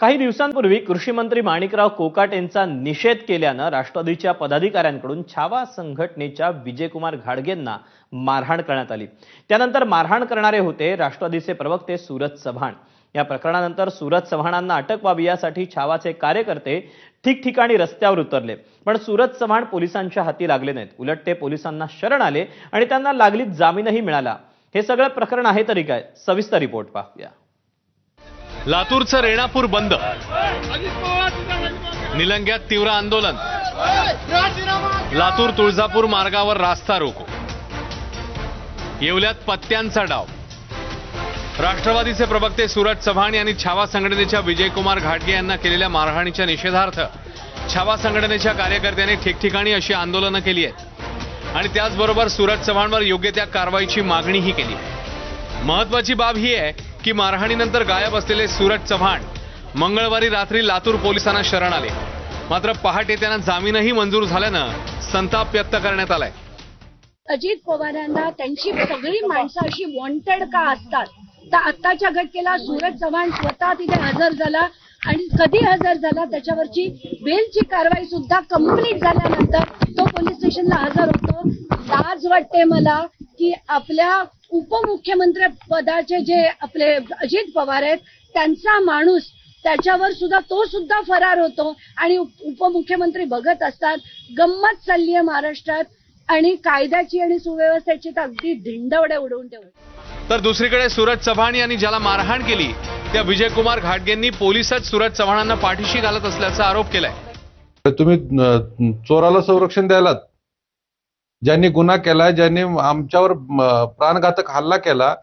काही दिवसांपूर्वी कृषी मंत्री माणिकराव कोकाट यांचा निषेध केल्यानं राष्ट्रवादीच्या पदाधिकाऱ्यांकडून छावा संघटनेच्या विजयकुमार घाडगेंना मारहाण करण्यात आली. त्यानंतर मारहाण करणारे होते राष्ट्रवादीचे प्रवक्ते सूरज चव्हाण. या प्रकरणानंतर सूरज चव्हाणांना अटक व्हावी यासाठी छावाचे कार्यकर्ते ठिकठिकाणी रस्त्यावर उतरले. पण सुरज चव्हाण पोलिसांच्या हाती लागले नाहीत. उलट ते पोलिसांना शरण आले आणि त्यांना लागलीच जामीनही मिळाला. हे सगळं प्रकरण आहे तरी काय? सविस्तर रिपोर्ट पाहूया. लातूरचं रेणापूर बंद. निलंग्यात तीव्र आंदोलन. लातूर तुळजापूर मार्गावर रास्ता रोको. येवल्यात पत्त्यांचा डाव. राष्ट्रवादीचे प्रवक्ते सूरज चव्हाण यांनी छावा संघटनेच्या विजयकुमार घाटगे यांना केलेल्या मारहाणीच्या निषेधार्थ छावा संघटनेच्या कार्यकर्त्यांनी ठिकठिकाणी अशी आंदोलनं केली आहेत. आणि त्याचबरोबर सूरज चव्हाणवर योग्य त्या कारवाईची मागणीही केली महत्वाची बाब ही आहे की मारहाणीनंतर गायब असलेले सूरज चव्हाण मंगळवारी रात्री लातूर पोलिसांना शरण आले. मात्र पहाटे त्यांना जामीनही मंजूर झाल्यानं संताप व्यक्त करण्यात आलाय. अजित पवारांना त्यांची सगळी माणसं अशी वॉन्टेड का असतात? तर आत्ताच्या घटकेला सूरज चव्हाण स्वतः तिथे हजर झाला आणि कधी हजर झाला त्याच्यावरची बेलची कारवाई सुद्धा कंप्लीट झाल्यानंतर तो पोलीस स्टेशनला हजर होतो. लाज वाटते मला की आपल्या उपमुख्यमंत्री पदाचे जे आपले अजित पवार आहेत त्यांचा माणूस त्याच्यावर सुद्धा तो सुद्धा फरार होतो आणि उप- उपमुख्यमंत्री बघत असतात गंमत चालली आहे महाराष्ट्रात आणि कायद्याची आणि सुव्यवस्थेची तर अगदी धिंडवडे उडवून ठेवली. तर दुसरीकडे सूरज चव्हाण यांनी ज्याला मारहाण केली त्या विजयकुमार घाटगेंनी पोलिसच सूरज चव्हाणांना पाठीशी घालत असल्याचा आरोप केलाय. तर तुम्ही चोराला संरक्षण द्यायलात. ज्यांनी गुन्हा केला ज्यांनी आमच्यावर प्राणघातक हल्ला केला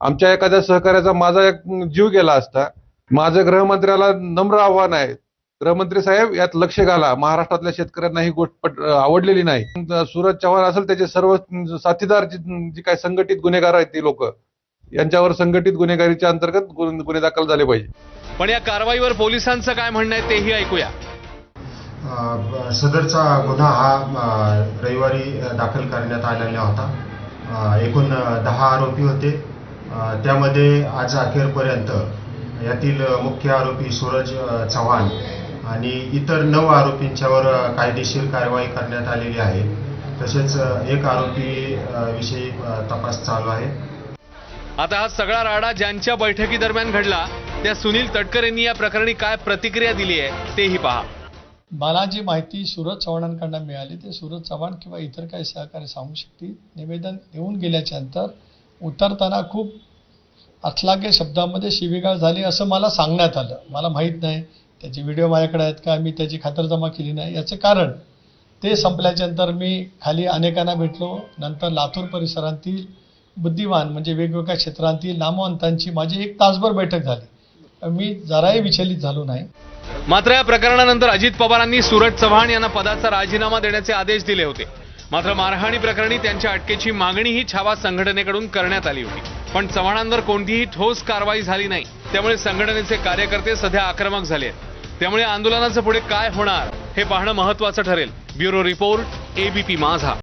आमच्या एखाद्या सहकार्याचा माझा एक जीव गेला असता माझं गृहमंत्र्याला नम्र आव्हान आहे. गृहमंत्री साहेब यात लक्ष घाला. महाराष्ट्रातल्या शेतकऱ्यांना ही गोष्ट आवडलेली नाही. सूरज चव्हाण असेल त्याचे सर्व साथीदार जी काय काही संघटित गुन्हेगार आहेत ती लोक यांच्यावर संघटित गुन्हेगारीच्या अंतर्गत गुन्हे गुन्हे दाखल झाले पाहिजे. पण या कारवाईवर पोलिसांचं काय म्हणणं आहे तेही ऐकूया. सदरचा गुन्हा हा रविवारी दाखल करण्यात आलेला होता. एकूण दहा आरोपी होते. त्यामध्ये आज अखेरपर्यंत यातील मुख्य आरोपी सूरज चव्हाण आणि इतर नऊ आरोपींच्यावर कायदेशीर कारवाई करण्यात आलेली आहे. तसेच एक आरोपी विषयी तपास चालू आहे. आता हा सगळा राडा ज्यांच्या बैठकीदरम्यान घडला त्या सुनील तटकर यांनी या प्रकरणी काय प्रतिक्रिया दिली आहे तेही पहा. मला जी माहिती सूरज चव्हाणांकडनं मिळाली. ते सूरज चव्हाण किंवा इतर काही सहकारी सांगू शकतील. निवेदन देऊन गेल्याच्यानंतर उतरताना खूप अथलागे शब्दामध्ये शिवीगाळ झाली असं मला सांगण्यात आलं. मला माहीत नाही त्याचे व्हिडिओ माझ्याकडे आहेत का? मी त्याची खातरजमा केली नाही. याचं कारण ते संपल्याच्यानंतर मी खाली अनेकांना भेटलो. नंतर लातूर परिसरातील बुद्धिमान म्हणजे वेगवेगळ्या क्षेत्रांतील नामवंतांची माझी एक तासभर बैठक झाली. मी जराही विचलित झालो नाही. मात्र या प्रकरणानंतर अजित पवारांनी सूरज चव्हाण यांना पदाचा राजीनामा देण्याचे आदेश दिले होते. मात्र मारहाणी प्रकरणी त्यांच्या अटकेची मागणीही छावा संघटनेकडून करण्यात आली होती. पण चव्हाणांवर कोणतीही ठोस कारवाई झाली नाही. त्यामुळे संघटनेचे कार्यकर्ते सध्या आक्रमक झाले आहेत. त्यामुळे आंदोलनाचं पुढे काय होणार हे पाहणं महत्वाचं ठरेल. ब्युरो रिपोर्ट एबीपी माझा.